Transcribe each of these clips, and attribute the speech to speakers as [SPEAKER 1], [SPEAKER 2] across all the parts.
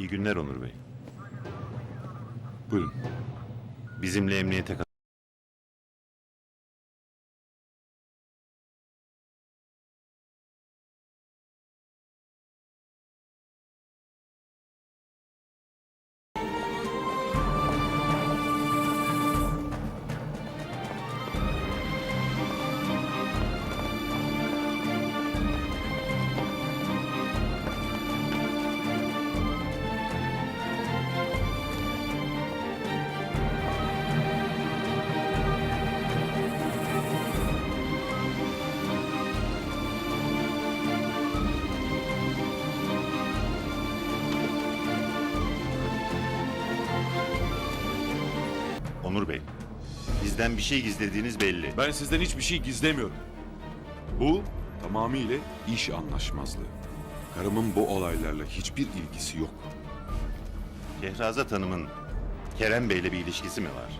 [SPEAKER 1] İyi günler Onur Bey.
[SPEAKER 2] Buyurun.
[SPEAKER 1] Bizimle emniyete Onur Bey, bizden bir şey gizlediğiniz belli.
[SPEAKER 2] Ben sizden hiçbir şey gizlemiyorum. Bu tamamıyla iş anlaşmazlığı. Karımın bu olaylarla hiçbir ilgisi yok.
[SPEAKER 1] Şehrazat Hanım'ın Kerem Bey'le bir ilişkisi mi var?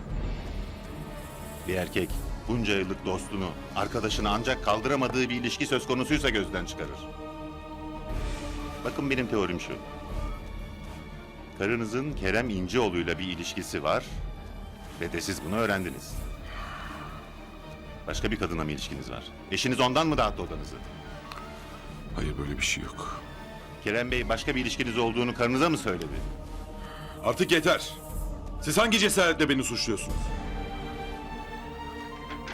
[SPEAKER 1] Bir erkek bunca yıllık dostunu, arkadaşını ancak kaldıramadığı bir ilişki söz konusuysa gözden çıkarır. Bakın benim teorim şu. Karınızın Kerem İnceoğlu'yla bir ilişkisi var ve de siz bunu öğrendiniz. Başka bir kadınla mı ilişkiniz var? Eşiniz ondan mı dağıttı odanızı?
[SPEAKER 2] Hayır böyle bir şey yok.
[SPEAKER 1] Kerem Bey başka bir ilişkiniz olduğunu karınıza mı söyledi?
[SPEAKER 2] Artık yeter. Siz hangi cesaretle beni suçluyorsunuz?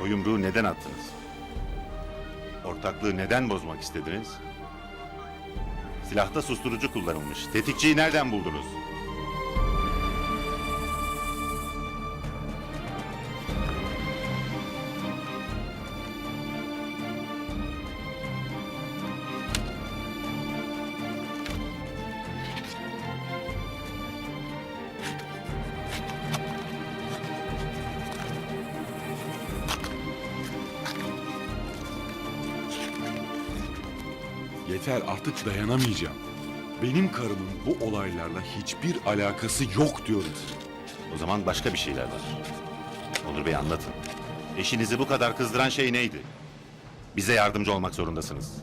[SPEAKER 1] O yumruğu neden attınız? Ortaklığı neden bozmak istediniz? Silahta susturucu kullanılmış. Tetikçiyi nereden buldunuz?
[SPEAKER 2] Yeter artık dayanamayacağım. Benim karımın bu olaylarla hiçbir alakası yok diyorum.
[SPEAKER 1] O zaman başka bir şeyler var. Onur Bey anlatın. Eşinizi bu kadar kızdıran şey neydi? Bize yardımcı olmak zorundasınız.